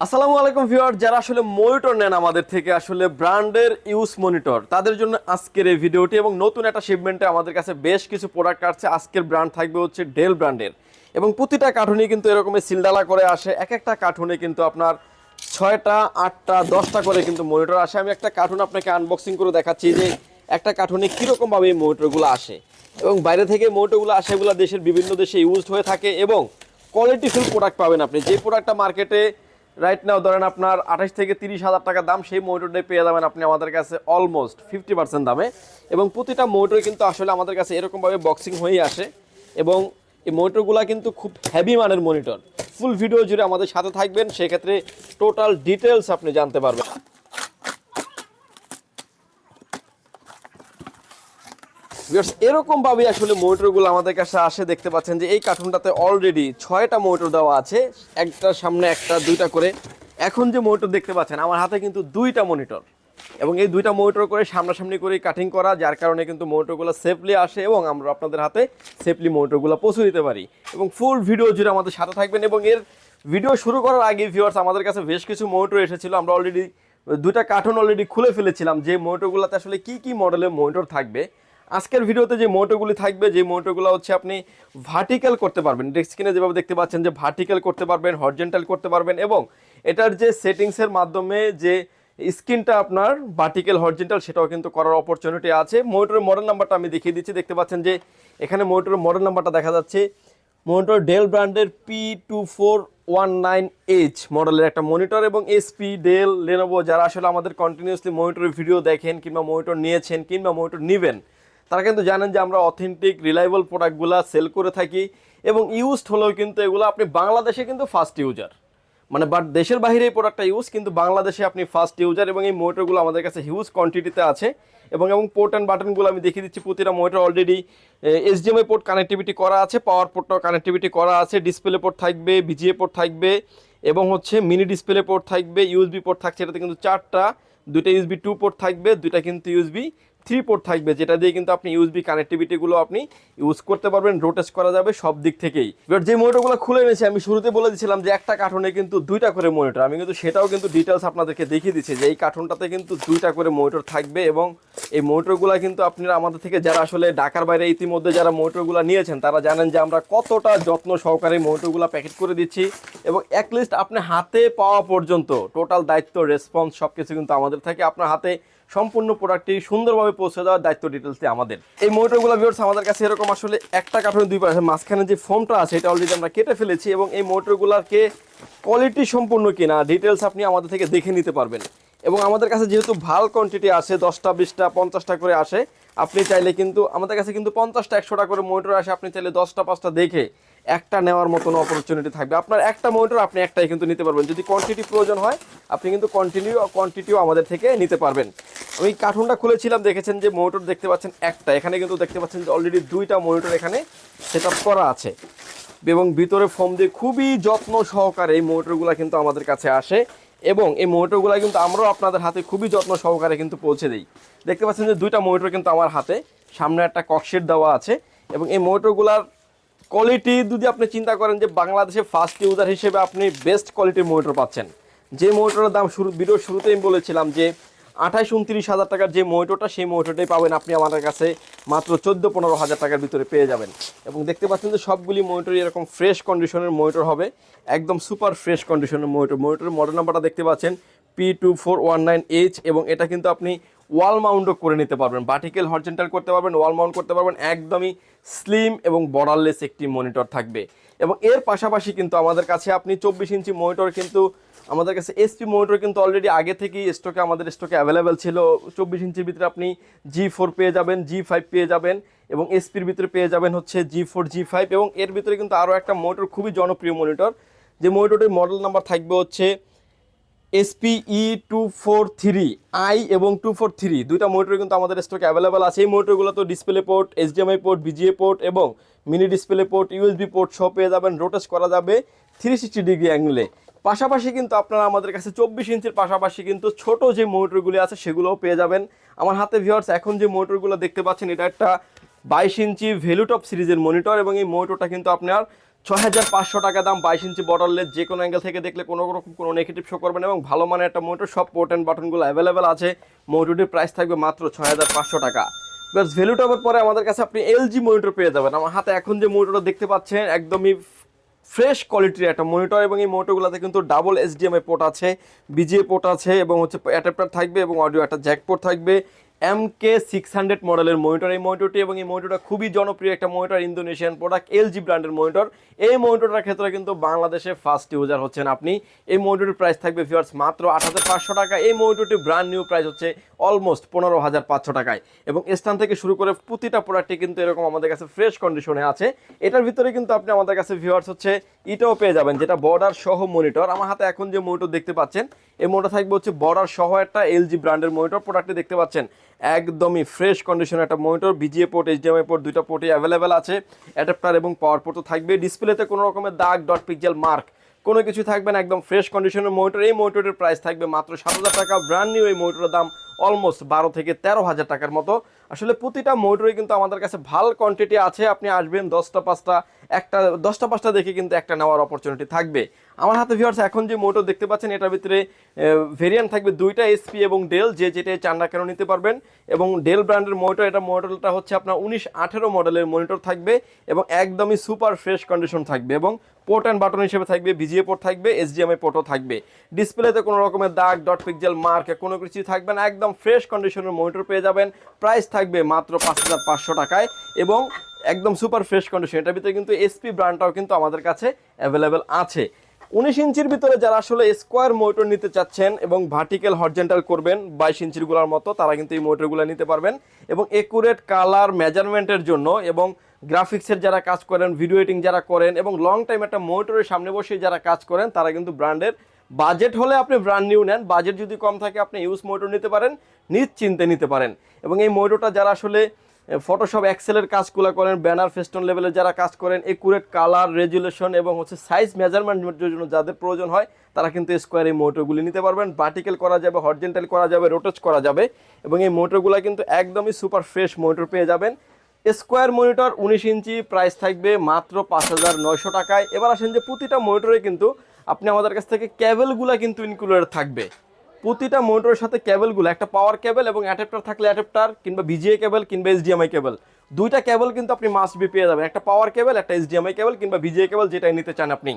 আসসালামু আলাইকুম ভিউয়ার, যারা আসলে মনিটর নেন আমাদের থেকে, আসলে ব্র্যান্ডের ইউজ মনিটর, তাদের জন্য আজকের এই ভিডিওটি এবং নতুন একটা শিপমেন্টে আমাদের কাছে বেশ কিছু প্রোডাক্ট আসছে। আজকের ব্র্যান্ড থাকবে হচ্ছে ডেল ব্র্যান্ডের এবং প্রতিটা কার্টুনে কিন্তু এরকমই সিলডালা করে আসে। এক একটা কার্টুনে কিন্তু আপনার ছয়টা, আটটা, দশটা করে কিন্তু মনিটর আসে। আমি একটা কার্টুন আপনাকে আনবক্সিং করে দেখাচ্ছি যে একটা কার্টুনে কীরকমভাবে এই মনিটরগুলো আসে। এবং বাইরে থেকে মনিটরগুলো আসে এগুলো দেশের বিভিন্ন দেশে ইউজড হয়ে থাকে এবং কোয়ালিটিফুল প্রোডাক্ট পাবেন আপনি। যে প্রোডাক্টটা মার্কেটে রাইট নাও ধরেন আপনার আঠাশ থেকে তিরিশ হাজার টাকা দাম, সেই মোটরটাই পেয়ে যাবেন আপনি আমাদের কাছে অলমোস্ট ফিফটি পার্সেন্ট দামে। এবং প্রতিটা মোটর কিন্তু আসলে আমাদের কাছে এরকমভাবে বক্সিং হয়েই আসে। এবং এই মনিটরগুলো কিন্তু খুব হ্যাভি মানের মনিটর ফুল ভিডিও জুড়ে আমাদের সাথে থাকবেন, সেক্ষেত্রে টোটাল ডিটেলস আপনি জানতে পারবেন। এরকম ভাবে আসলে মোটরগুলো আমাদের কাছে আসে, দেখতে পাচ্ছেন যে এই কার্টুনটাতে অলরেডি ছয়টা মোটর দেওয়া আছে একটার সামনে, একটা দুইটা করে। এখন যে মোটর দেখতে পাচ্ছেন, আমার হাতে কিন্তু দুইটা মনিটর। এবং এই দুইটা মোটর করে সামনাসামনি করে কাটিং করা, যার কারণে কিন্তু মোটরগুলো সেফলি আসে এবং আমরা আপনাদের হাতে সেফলি মোটরগুলো পৌঁছে দিতে পারি। এবং ফুল ভিডিও জুড়ে আমাদের সাথে থাকবেন এবং এর ভিডিও শুরু করার আগে ভিউয়ার্স আমাদের কাছে বেশ কিছু মোটর এসেছিল। আমরা অলরেডি দুটা কার্টুন অলরেডি খুলে ফেলেছিলাম যে মোটরগুলোতে আসলে কি কি মডেলের মোটর থাকবে। আজকের ভিডিওতে যে মোটোগুলি থাকবে, যে মোটোগুলো হচ্ছে আপনি ভার্টিক্যাল করতে পারবেন। স্ক্রিনে যেভাবে দেখতে পাচ্ছেন যে ভার্টিক্যাল করতে পারবেন হরজেন্টাল করতে পারবেন এবং এটার যে সেটিংসের মাধ্যমে যে স্ক্রিনটা আপনার ভার্টিক্যাল হরজেন্টাল সেটাও কিন্তু করার অপরচুনিটি আছে। মোটরের মডেল নাম্বারটা আমি দেখিয়ে দিচ্ছি। দেখতে পাচ্ছেন যে এখানে মোটরের মডেল নাম্বারটা দেখা যাচ্ছে। মনিটর ডেল ব্র্যান্ডের P two four one nine H মডেলের একটা মনিটর এবং এসপি ডেল লেনোভো যারা আসলে আমাদের কন্টিনিউসলি মনিটরের ভিডিও দেখেন কিংবা মনিটর নিয়েছেন কিংবা মনিটর নেবেন তারা কিন্তু জানেন যে আমরা অথেন্টিক রিলায়েবল প্রোডাক্টগুলো সেল করে থাকি এবং ইউজড হলেও কিন্তু এগুলো আপনি বাংলাদেশে কিন্তু ফার্স্ট ইউজার মানে বাট দেশের বাইরে এই প্রোডাক্টটা ইউজ কিন্তু বাংলাদেশে আপনি ফার্স্ট ইউজার এবং এই মোটরগুলো আমাদের কাছে হিউজ কোয়ান্টিটিতে আছে এবং এবং পোর্ট অ্যান্ড বাটনগুলো আমি দেখিয়ে দিচ্ছি, প্রতিটা motor already HDMI port connectivity করা আছে পাওয়ার পোর্টটাও কানেক্টিভিটি করা আছে ডিসপ্লে পোর্ট থাকবে বিজিএ পোর্ট থাকবে এবং হচ্ছে মিনি ডিসপ্লে পোর্ট থাকবে ইউএসবি পোর্ট থাকছে, এটাতে কিন্তু চারটা, দুইটা ইউএসবি টু পোর্ট থাকবে, দুইটা কিন্তু ইউএসবি থ্রি পোর্ট থাকবে, যেটা দিয়ে কিন্তু আপনি ইউএসবি কানেক্টিভিটিগুলো আপনি ইউজ করতে পারবেন রোটেস করা যাবে সব দিক থেকেই। এবার যে মোটরগুলো খুলে এনেছি, আমি শুরুতে বলে দিয়েছিলাম যে একটা কার্টুনে কিন্তু দুইটা করে মনিটর আমি কিন্তু সেটাও কিন্তু ডিটেলস আপনাদেরকে দেখিয়ে দিচ্ছি যে এই কার্টুনটাতে কিন্তু দুইটা করে মনিটর থাকবে এবং এই মোটরগুলো কিন্তু আপনারা আমাদের থেকে যারা আসলে ঢাকার বাইরে ইতিমধ্যে যারা মোটরগুলো নিয়েছেন, তারা জানেন যে আমরা কতটা যত্ন সহকারে মোটরগুলো প্যাকেট করে দিচ্ছি এবং একলিস্ট আপনি হাতে পাওয়া পর্যন্ত টোটাল দায়িত্ব রেসপন্স সব কিছু কিন্তু আমাদের থাকে। আপনার হাতে সম্পূর্ণ প্রোডাক্টটি সুন্দরভাবে পৌঁছে দেওয়ার দায়িত্ব ডিটেলসটি আমাদের। এই মোটরগুলো ভিউয়ার্স আমাদের কাছে এরকম আসলে একটা কাঠনের দুই পাশে, মাঝখানে যে ফোমটা আছে, এটা অলরেডি আমরা কেটে ফেলেছি এবং এই মোটরগুলোকে কোয়ালিটি সম্পূর্ণ কিনা ডিটেলস আপনি আমাদের থেকে দেখে নিতে পারবেন। এবং আমাদের কাছে যেহেতু ভালো কোয়ান্টিটি আসে দশটা, বিশটা, পঞ্চাশটা করে আসে, আপনি চাইলে কিন্তু, আমাদের কাছে কিন্তু পঞ্চাশটা, একশোটা করে মোটর আসে, আপনি চাইলে দশটা, পাঁচটা দেখে একটা নেওয়ার মতন অপরচুনিটি থাকবে। আপনার একটা মোটর আপনি একটাই কিন্তু নিতে পারবেন। যদি কোয়ান্টিটি প্রয়োজন হয়, আপনি কিন্তু কন্টিনিউ কোয়ান্টিটিও আমাদের থেকে নিতে পারবেন। আমি কার্টুনটা খুলেছিলাম, দেখেছেন যে মোটর দেখতে পাচ্ছেন একটা। এখানে কিন্তু দেখতে পাচ্ছেন যে অলরেডি দুইটা মনিটর এখানে সেট করা আছে। এবং ভিতরে ফোম দিয়ে খুবই যত্ন সহকারে এই মোটরগুলো কিন্তু আমাদের কাছে আসে। এবং এই মোটরগুলো কিন্তু আমরাও আপনাদের হাতে খুবই যত্ন সহকারে কিন্তু পৌঁছে দিই। দেখতে পাচ্ছেন যে দুইটা মোটর কিন্তু আমার হাতে। সামনে একটা ককশিট দেওয়া আছে। এবং এই মোটরগুলার কোয়ালিটি যদি আপনি চিন্তা করেন যে বাংলাদেশে ফার্স্ট ইউজার হিসেবে আপনি বেস্ট কোয়ালিটির মোটর পাচ্ছেন, যে মোটরের দাম শুরু ভিডিওর শুরুতেই আমি বলেছিলাম যে আঠাশ উনত্রিশ হাজার টাকার যে মোটরটা সেই মোটরটাই পাবেন আপনি আমাদের কাছে মাত্র চোদ্দ পনেরো হাজার টাকার ভিতরে পেয়ে যাবেন। এবং দেখতে পাচ্ছেন যে সবগুলি মোটরই এরকম ফ্রেশ কন্ডিশনের মোটর হবে, একদম সুপার ফ্রেশ কন্ডিশনের মোটর মোটরের মডেল নাম্বারটা দেখতে পাচ্ছেন P two four one nine H এবং এটা কিন্তু আপনি ওয়াল মাউন্টও করে নিতে পারবেন। বাটিকেল হরজেন্টাল করতে পারবেন, ওয়াল মাউন্ট করতে পারবেন, একদমই স্লিম এবং বর্ডারলেস একটি মনিটর থাকবে। এবং এর পাশাপাশি কিন্তু আমাদের কাছে আপনি চব্বিশ ইঞ্চি মনিটর কিন্তু, আমাদের কাছে এসপি মনিটর কিন্তু অলরেডি আগে থেকেই স্টকে আমাদের স্টকে অ্যাভেলেবেল ছিল। চব্বিশ ইঞ্চির ভিতরে আপনি জি ফোর পেয়ে যাবেন জি ফাইভ পেয়ে যাবেন এবং এসপির ভিতরে পেয়ে যাবেন হচ্ছে জি ফোর জি ফাইভ এবং এর ভিতরে কিন্তু আরও একটা মনিটর, খুবই জনপ্রিয় মনিটর। যে মনিটরটির মডেল নাম্বার থাকবে হচ্ছে SPE two four three I এবং টু ফোর থ্রি দুইটা মোটর কিন্তু আমাদের স্টকে অ্যাভেলেবেল আছে। এই মোটরগুলো তো display port HDMI port VGA port এবং mini display port USB port সব পেয়ে যাবেন। রোটেস করা যাবে থ্রি সিক্সটি ডিগ্রি অ্যাঙ্গেলে পাশাপাশি কিন্তু আপনারা আমাদের কাছে চব্বিশ ইঞ্চির পাশাপাশি কিন্তু ছোট যে মোটরগুলি আছে সেগুলোও পেয়ে যাবেন। আমার হাতে ভিওয়ার্স এখন যে মোটরগুলো দেখতে পাচ্ছেন, এটা একটা বাইশ ইঞ্চি ভ্যালুটপ সিরিজের মনিটর এবং এই মনিটরটা কিন্তু আপনার ছয় হাজার পাঁচশো টাকা দাম বাইশ ইঞ্চি বর্ডারলেস যে কোনো অ্যাঙ্গেল থেকে দেখলে কোনো রকম কোনো নেগেটিভ শো করবেন এবং ভালো মানের একটা মোটর সব পোর্ট অ্যান্ড বাটনগুলো অ্যাভেলেবেল আছে। মোটরটির প্রাইস থাকবে মাত্র ছয় হাজার পাঁচশো টাকা। প্লাস ভ্যালু টপের পরে আমাদের কাছে আপনি এলজি মনিটর পেয়ে যাবেন। আমার হাতে এখন যে মনিটরটা দেখতে পাচ্ছেন, একদমই ফ্রেশ কোয়ালিটির একটা মনিটর এবং এই মনিটরগুলোতে কিন্তু ডাবল এইচডিএমআই পোর্ট আছে বিজিএ পোর্ট আছে এবং হচ্ছে অ্যাডাপ্টার থাকবে এবং অডিও একটা জ্যাক পোর্ট থাকবে। এম কে সিক্স হান্ড্রেড মডেলের মনিটর। এই মনিটরটি এবং এই মনিটরটা খুবই জনপ্রিয় একটা মনিটর, ইন্দোনেশিয়ান প্রোডাক্ট এলজি ব্র্যান্ডের মনিটর। এই মনিটরটার ক্ষেত্রে কিন্তু বাংলাদেশে ফার্স্ট ইউজার হচ্ছেন আপনি। এই মনিটরটির প্রাইস থাকবে ভিউয়ার্স মাত্র আট হাজার পাঁচশো টাকা। এই মনিটরটি ব্র্যান্ড নিউ প্রাইস হচ্ছে অলমোস্ট পনেরো হাজার পাঁচশো টাকায়। এবং স্থান থেকে শুরু করে প্রতিটা প্রোডাক্টই কিন্তু এরকম আমাদের কাছে ফ্রেশ কন্ডিশনে আছে। এটার ভিতরে কিন্তু আপনি আমাদের কাছে ভিউয়ার্স হচ্ছে এটাও পেয়ে যাবেন, যেটা বর্ডার সহ মনিটর। আমার হাতে এখন যে মনিটর দেখতে পাচ্ছেন, এই মনিটর থাকবে হচ্ছে বর্ডার সহ একটা এলজি ব্র্যান্ডের মনিটর। প্রোডাক্টটি দেখতে পাচ্ছেন একদমই ফ্রেশ কন্ডিশনের একটা monitor VGA port HDMI port দুইটা পোর্টই অ্যাভেলেবেল আছে। অ্যাডাপ্টার এবং পাওয়ার পোর্টও থাকবে। ডিসপ্লেতে কোনো রকমের দাগ ডট পিক্সেল মার্ক কোনো কিছু থাকবে না, একদম ফ্রেশ কন্ডিশনের মোটর এই মোটরের প্রাইস থাকবে মাত্র সাত হাজার টাকা। ব্র্যান্ড নিউ এই মোটরের দাম অলমোস্ট বারো থেকে তেরো হাজার টাকার মতো। আসলে প্রতিটা মোটরে কিন্তু আমাদের কাছে ভালো কোয়ান্টিটি আছে। আপনি আসবেন দশটা, পাঁচটা একটা দশটা পাঁচটা দেখে কিন্তু একটা নেওয়ার অপরচুনিটি থাকবে। আমার হাতে ভিউয়ার্স এখন যে মোটর দেখতে পাচ্ছেন, এটার ভিতরে ভেরিয়েন্ট থাকবে দুইটা এসপি এবং ডেল যে যেটাই চান না কেন নিতে পারবেন। এবং ডেল ব্র্যান্ডের মনিটর এটা মডেলটা হচ্ছে আপনার উনিশ আঠেরো মডেলের মনিটর থাকবে এবং একদমই সুপার ফ্রেশ কন্ডিশন থাকবে এবং পোর্ট অ্যান্ড বাটন হিসেবে থাকবে বিজিএ পোর্ট থাকবে এইচডিএমআই পোর্টও থাকবে। ডিসপ্লেতে কোনো রকমের দাগ ডট পিক্সেল মার্ক কোনো কিছু থাকবে না, একদম ফ্রেশ কন্ডিশনের মনিটর পেয়ে যাবেন। প্রাইস থাকবে মাত্র পাঁচ পাঁচশো টাকায় এবং একদম সুপার ফ্রেশ কন্ডিশন এটার ভিতরে কিন্তু এসপি ব্র্যান্ডটাও কিন্তু আমাদের কাছে অ্যাভেলেবেল আছে। উনিশ ইঞ্চির ভিতরে যারা আসলে স্কোয়ার মোটর নিতে চাচ্ছেন এবং ভার্টিক্যাল হরজেন্টাল করবেন, বাইশ ইঞ্চিরগুলোর মতো, তারা কিন্তু এই মোটরগুলো নিতে পারবেন। এবং একুরেট কালার মেজারমেন্টের জন্য এবং গ্রাফিক্সের যারা কাজ করেন ভিডিও এডিটিং যারা করেন এবং লং টাইম একটা মোটরের সামনে বসে যারা কাজ করেন, তারা কিন্তু ব্র্যান্ডের বাজেট হলে আপনি ব্র্যান্ড নিউ নেন। বাজেট যদি কম থাকে, আপনি ইউজ মোটর নিতে পারেন, নিশ্চিন্তে নিতে পারেন। এবং এই মোটরটা যারা আসলে ফটোশপ এক্সেলের কাজগুলো করেন ব্যানার ফেস্টন লেভেলে যারা কাজ করেন একুরেট কালার রেজুলেশন এবং হচ্ছে সাইজ মেজারমেন্টের জন্য যাদের প্রয়োজন হয়, তারা কিন্তু স্কোয়ার এই মোটরগুলি নিতে পারবেন। ভার্টিক্যাল করা যাবে হরজেন্টাল করা যাবে রোটেজ করা যাবে এবং এই মোটরগুলো কিন্তু একদমই সুপার ফ্রেশ মোটর পেয়ে যাবেন। স্কোয়ার মনিটর উনিশ ইঞ্চি প্রাইস থাকবে মাত্র পাঁচ হাজার নয়শো টাকায়। এবার আসেন যে প্রতিটা মনিটরে কিন্তু আপনি আমাদের কাছ থেকে ক্যাবেলগুলো কিন্তু ইনক্লুডেড থাকবে। প্রতিটা মোটরের সাথে কেবলগুলো, একটা পাওয়ার কেবল এবং অ্যাডাপ্টার থাকলে অ্যাডাপ্টার কিংবা বিজিএ কেবল কিংবা এইচডিএমআই কেবল দুইটা কেবল কিন্তু আপনি মাস্ট বি পেয়ে যাবেন। একটা পাওয়ার কেবল একটা এইচডিএমআই কেবল কিংবা বিজিএ কেবল যেটাই নিতে চান আপনি।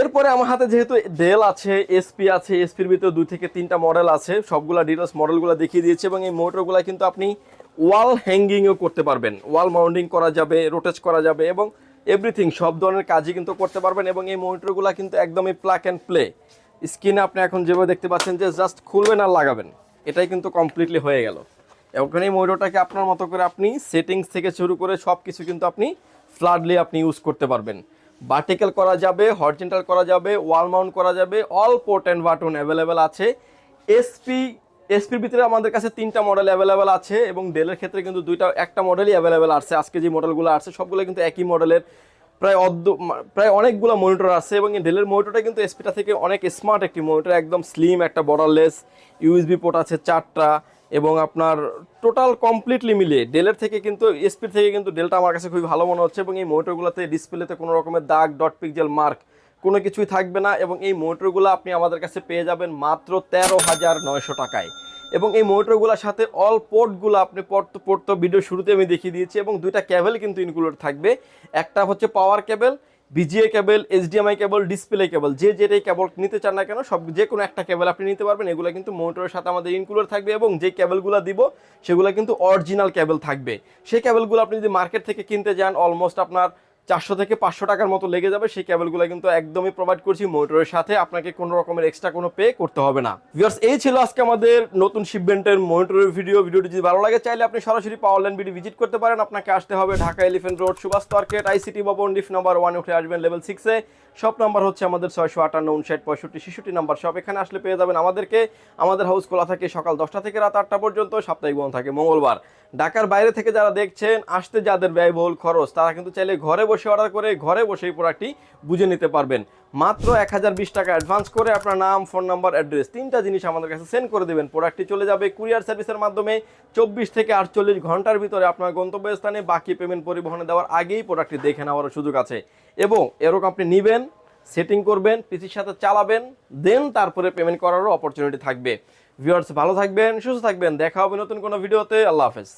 এরপরে আমার হাতে যেহেতু ডেল আছে এসপি আছে এসপির ভিতরে দুই থেকে তিনটা মডেল আছে, সবগুলা ডিটেলস মডেলগুলো দেখিয়ে দিয়েছে এবং এই মোটরগুলো কিন্তু আপনি ওয়াল হ্যাঙ্গিংও করতে পারবেন। ওয়াল মাউন্টিং করা যাবে রোটেজ করা যাবে এবং এভরিথিং সব ধরনের কাজই কিন্তু করতে পারবেন এবং এই মনিটরগুলো কিন্তু একদমই প্লাক অ্যান্ড প্লে স্ক্রিনে আপনি এখন যেভাবে দেখতে পাচ্ছেন যে জাস্ট খুলবেন আর লাগাবেন, এটাই কিন্তু কমপ্লিটলি হয়ে গেল। এখন এই মনিটরটাকে আপনার মতো করে আপনি সেটিংস থেকে শুরু করে সব কিছু কিন্তু আপনি ফ্লাডলি আপনি ইউজ করতে পারবেন। ভার্টিক্যাল করা যাবে হরিজেন্টাল করা যাবে ওয়াল মাউন্ট করা যাবে all port and button available আছে। এসপি এসপির ভিতরে আমাদের কাছে তিনটা মডেল অ্যাভেলেবেল আছে এবং ডেলের ক্ষেত্রে কিন্তু দুইটা, একটা মডেলই অ্যাভেলেবেল আছে। আজকে যে মডেলগুলো আছে সবগুলো কিন্তু একই মডেলের প্রায় অর্ধ প্রায় অনেকগুলো মনিটর আছে এবং এই ডেলের মনিটরটা কিন্তু এসপিটা থেকে অনেক স্মার্ট একটি মনিটর একদম স্লিম একটা বর্ডারলেস ইউএসবি পোর্ট আছে চারটা এবং আপনার টোটাল কমপ্লিটলি মিলিয়ে ডেলের থেকে কিন্তু এসপির থেকে কিন্তু ডেলটা আমার কাছে খুবই ভালো মনে হচ্ছে এবং এই মনিটরগুলোতে ডিসপ্লেতে কোনো রকমের দাগ ডট পিকজেল মার্ক কোনো কিছুই থাকবে না এবং এই মোটরগুলো আপনি আমাদের কাছে পেয়ে যাবেন মাত্র তেরো হাজার নয়শো টাকায়। এবং এই মোটরগুলোর সাথে অল পোর্টগুলো আপনি পোর্ট পোর্ট তো ভিডিও শুরুতে আমি দেখিয়ে দিয়েছি এবং দুইটা ক্যাবেল কিন্তু ইনক্লুড থাকবে। একটা হচ্ছে power cable VGA cable HDMI cable display cable যে যেটাই কেবল নিতে চান না কেন, সব যে কোনো একটা কেবল আপনি নিতে পারবেন, এগুলো কিন্তু মোটরের সাথে আমাদের ইনক্লুড থাকবে এবং যে কেবলগুলো দিব, সেগুলো কিন্তু অরিজিনাল কেবল থাকবে। সেই কেবলগুলো আপনি যদি মার্কেট থেকে কিনতে যান অলমোস্ট আপনার চারশো থেকে পাঁচশো টাকার মতো লেগে যাবে, সেই কেবলগুলো কিন্তু একদমই প্রোভাইড করছি মোটরের সাথে। আপনাকে কোনো রকমের এক্সট্রা কোনো পে করতে হবে না। ভিউয়ার্স এই ছিল আজকে আমাদের নতুন শিপমেন্টের মনিটরের ভিডিও ভিডিওটি যদি ভালো লাগে, চাইলে আপনি সরাসরি পাওয়ার লাইন বিডি ভিজিট করতে পারেন। আপনাকে আসতে হবে Dhaka elephant road Subhash market ICT Bhaban ডিফ number one উঠে আসবেন লেভেল সিক্সে শপ নাম্বার হচ্ছে আমাদের ছয়শো আটান্ন উনষাট পঁয়ষট্টি শিশুটি নাম্বার শপ এখানে আসলে পেয়ে যাবেন আমাদেরকে। আমাদের হাউস খোলা থাকে সকাল দশটা থেকে রাত আটটা পর্যন্ত, সাপ্তাহিক বন্ধ থাকে মঙ্গলবার। ঢাকার বাইরে থেকে যারা দেখছেন, আসতে যাদের ব্যয়বহুল খরচ, তারা কিন্তু চাইলে ঘরে বসে অর্ডার করে ঘরে বসে এই প্রোডাক্টটি বুঝে নিতে পারবেন। মাত্র এক হাজার বিশ টাকা অ্যাডভান্স করে আপনার নাম, ফোন নাম্বার, অ্যাড্রেস তিনটা জিনিস আমাদের কাছে সেন্ড করে দেবেন। প্রোডাক্টটি চলে যাবে কুরিয়ার সার্ভিসের মাধ্যমে চব্বিশ থেকে আটচল্লিশ ঘণ্টার ভিতরে আপনার গন্তব্যস্থানে, বাকি পেমেন্ট পরিবহনে দেওয়ার আগেই প্রোডাক্টটি দেখে নেওয়ার সুযোগ আছে। এবং এরকম আপনি নেবেন সেটিং করবেন, পিসির সাথে চালাবেন দেন তারপরে পেমেন্ট করারও অপরচুনিটি থাকবে। ভিউয়ার্স ভালো থাকবেন, সুস্থ থাকবেন। দেখা হবে নতুন কোনো ভিডিওতে। আল্লাহ হাফেজ।